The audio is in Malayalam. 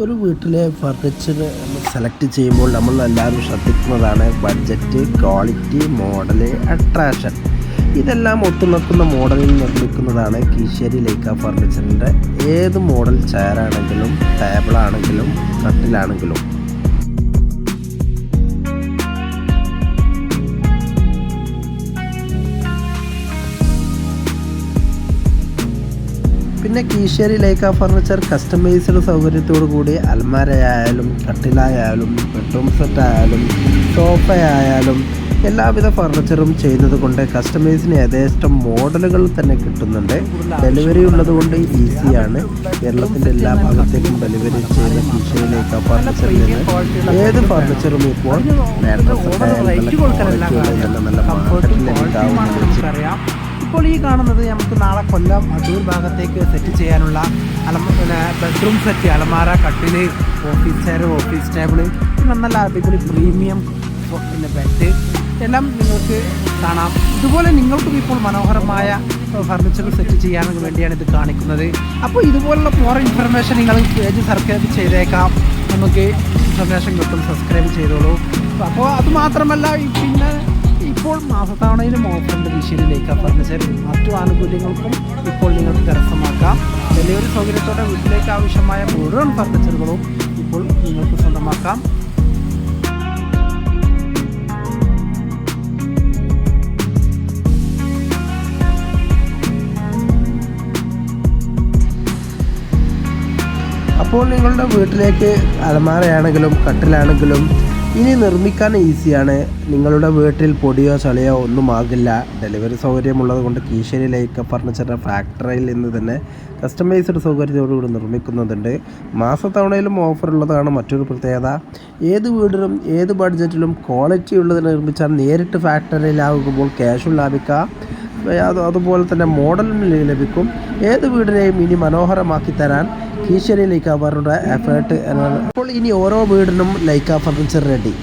ഒരു വീട്ടിലെ ഫർണിച്ചർ നമ്മൾ സെലക്ട് ചെയ്യുമ്പോൾ നമ്മൾ എല്ലാവരും ശ്രദ്ധിക്കുന്നതാണ് ബഡ്ജറ്റ് ക്വാളിറ്റി മോഡൽ അട്രാക്ഷൻ ഇതെല്ലാം ഒത്തുനിൽക്കുന്ന മോഡലിൽ നിർമ്മിക്കുന്നതാണ് കീശേരി ലൈക്ക ഫർണിച്ചറിന്റെ ഏത് മോഡൽ ചെയറാണെങ്കിലും ടേബിളാണെങ്കിലും കട്ടിലാണെങ്കിലും പിന്നെ കീശേരി ലൈക്ക ഫർണിച്ചർ കസ്റ്റമൈസ്ഡ് സൗകര്യത്തോടു കൂടി അൽമാരയായാലും കട്ടിലായാലും ബെഡ്റൂം സെറ്റ് ആയാലും സോഫയായാലും എല്ലാവിധ ഫർണിച്ചറും ചെയ്യുന്നത് കൊണ്ട് കസ്റ്റമൈസിന് യഥേഷ്ടം മോഡലുകൾ തന്നെ കിട്ടുന്നുണ്ട്. ഡെലിവറി ഉള്ളത് കൊണ്ട് ഈസിയാണ് കേരളത്തിന്റെ എല്ലാ ഭാഗത്തേക്കും ഡെലിവറി ചെയ്ത കീശയിലേക്ക് ലൈക്ക ഫർണിച്ചറിൽ നിന്ന് ഏത് ഫർണിച്ചറും ഇപ്പോൾ നല്ല നല്ല ഇപ്പോൾ ഈ കാണുന്നത് നമുക്ക് നാളെ കൊല്ലം അടൂർ ഭാഗത്തേക്ക് സെറ്റ് ചെയ്യാനുള്ള അലമ പിന്നെ ബെഡ്റൂം സെറ്റ് അലമാര കട്ടിൽ ഓഫീസ് ചെയർ ഓഫീസ് ടേബിൾ പിന്നെ നല്ല അടിപൊളി പ്രീമിയം പിന്നെ ബെഡ് എല്ലാം നിങ്ങൾക്ക് കാണാം. ഇതുപോലെ നിങ്ങൾക്കും ഇപ്പോൾ മനോഹരമായ ഫർണിച്ചർ സെറ്റ് ചെയ്യാൻ വേണ്ടിയാണ് ഇത് കാണിക്കുന്നത്. അപ്പോൾ ഇതുപോലുള്ള മോർ ഇൻഫർമേഷൻ നിങ്ങൾ പേജ് സബ്സ്ക്രൈബ് ചെയ്തേക്കാം. നമുക്ക് ഇൻഫർമേഷൻ കിട്ടും. സബ്സ്ക്രൈബ് ചെയ്തോളൂ. അപ്പോൾ അത് മാത്രമല്ല പിന്നെ ഇപ്പോൾ മാസത്തവണയിലും ഓഫറുണ്ട് വിഷയിലേക്ക് ഫർണിച്ചർ മറ്റു ആനുകൂല്യങ്ങൾക്കും ഇപ്പോൾ നിങ്ങൾക്ക് കരസ്ഥമാക്കാം. ഡെലിവറി സൗകര്യത്തോടെ വീട്ടിലേക്ക് ആവശ്യമായ മുഴുവൻ ഫർണിച്ചറുകളും ഇപ്പോൾ നിങ്ങൾക്ക് സ്വന്തമാക്കാം. അപ്പോൾ നിങ്ങളുടെ വീട്ടിലേക്ക് അലമാരയാണെങ്കിലും കട്ടിലാണെങ്കിലും ഇനി നിർമ്മിക്കാൻ ഈസിയാണ്. നിങ്ങളുടെ വീട്ടിൽ പൊടിയോ ചളിയോ ഒന്നും ആകില്ല. ഡെലിവറി സൗകര്യമുള്ളത് കൊണ്ട് കീശേരി ലൈക്ക ഫർണിച്ചറിന്റെ ഫാക്ടറിയിൽ നിന്ന് തന്നെ കസ്റ്റമൈസ്ഡ് സൗകര്യത്തോടുകൂടി നിർമ്മിക്കുന്നുണ്ട്. മാസത്തവണയിലും ഓഫർ ഉള്ളതാണ് മറ്റൊരു പ്രത്യേകത. ഏത് വീടിനും ഏത് ബഡ്ജറ്റിലും ക്വാളിറ്റി ഉള്ളത് നിർമ്മിച്ചാൽ നേരിട്ട് ഫാക്ടറിയിലാകുമ്പോൾ ക്യാഷും ലാഭിക്കാം. അത് അതുപോലെ തന്നെ മോഡലും ലഭിക്കും. ഏത് വീടിനെയും ഇനി മനോഹരമാക്കി തരാൻ കീശ്ശേരി ലൈക്ക് അവരുടെ എഫേർട്ട് അപ്പോൾ ഇനി ഓരോ വീടിനും ലൈക്ക ഫർണിച്ചർ റെഡി